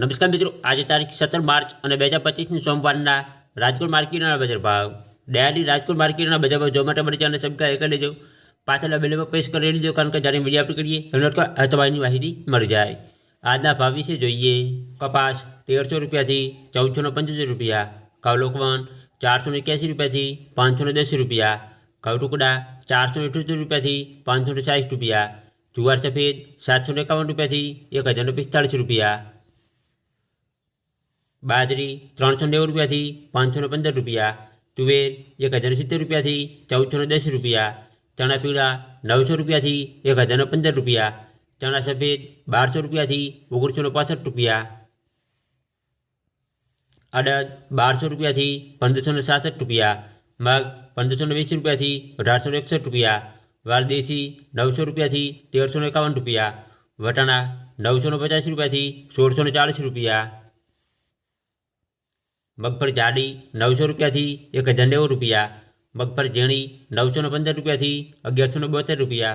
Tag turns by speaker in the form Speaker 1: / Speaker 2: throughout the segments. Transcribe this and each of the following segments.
Speaker 1: નમસ્કાર મિત્રો આજે તારીખ 17 માર્ચ અને 2025 નો સોમવારના રાજકોટ માર્કેટના બજાર ભાવ દયાલી રાજકોટ માર્કેટના બજાર ભાવ જોમાટો મંડચાને સંભાળે લેજો પાછલા બિલ પર પેસ્ટ કરી લેજો કારણ કે જાડે મીડિયા અપડેટ કરીએ અને કોઈ અર્તવાય નિવાહી મર જાય આજના ભાવ વિશે જોઈએ કપાસ 1300 રૂપિયા થી 1450 રૂપિયા કાવલોકવાન 481 રૂપિયા થી 510 રૂપિયા કવ ટુકડા 478 રૂપિયા થી 560 રૂપિયા જુવાર સફેદ 751 રૂપિયા થી 1045 રૂપિયા बाजरी तरह सौ नेव रुपया थी पाँच सौ पंदर रुपया तुवेर एक हज़ार सित्तेर रुपया थी चौदह सौ दस रुपया चना पीड़ा नौ सौ रुपया थी एक हज़ार नौ पंदर रुपया चना सफेद बार सौ रुपया थी सौ पांसठ रुपया अड़द बार सौ रुपया थी पंद्रह सौ सासठ रुपया मग पंद्रह सौ वीस रुपया थी अठारह सौ एकसठ रुपया वालदेसी नौ सौ रुपया थी तेरह सौ एकावन रुपया वटाणा नौ सौ पचास रुपया सोल सौ चालीस रुपया मगफड़ी जाडी नौ सौ रुपया थी एक हज़ार नेव रुपया मगफड़ी झेणी नौ सौ पंदर रुपया थी अगियार सौ बहत्तर रुपया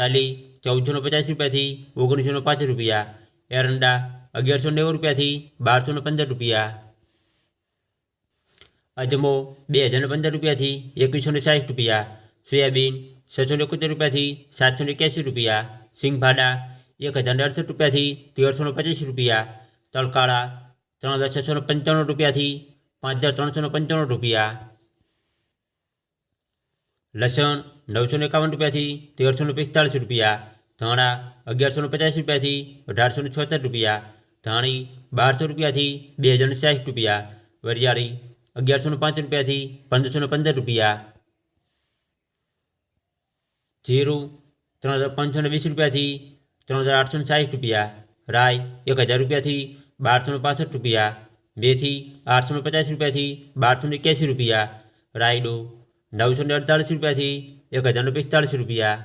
Speaker 1: ताली चौदह सौ पचास रुपया थी ओगनीस सौ पांच रुपया एरंडा अगियार सौ नेव रुपया थी बार सौ पंदर रुपया अजमो बे हज़ार पंदर रुपया थी एक सौ साठ रुपया सोयाबीन छसौ इकोतेर रुपया थी सात सौ इक्यासी रुपया सिंह एक हज़ार अड़सठ रुपया थी तेरह सौ पचास रुपया तलकाड़ा ત્રણ હજાર છસો પંચાણું રૂપિયાથી પાંચ હજાર ત્રણસો પંચાણું રૂપિયા લસણ નવસો એકાવન રૂપિયાથી તેરસો પિસ્તાળીસ રૂપિયા ધાણા અગિયારસો પચાસ રૂપિયાથી અઢારસો છોતેર રૂપિયા ધાણી બારસો રૂપિયાથી બે હજાર સાઠ રૂપિયા વરિયાળી અગિયારસો પાંચ રૂપિયાથી પંદરસો પંદર રૂપિયા જીરું ત્રણ હજાર પાંચસો વીસ રૂપિયાથી ત્રણ હજાર આઠસો સાઠ રૂપિયા રાય એક હજાર રૂપિયાથી બારસોને પાસઠ રૂપિયા બેથી આઠસોને પચાસ રૂપિયાથી બારસોને એક્યાસી રૂપિયા રાયડો નવસોને અડતાળીસ રૂપિયાથી એક હજારને પિસ્તાળીસ રૂપિયા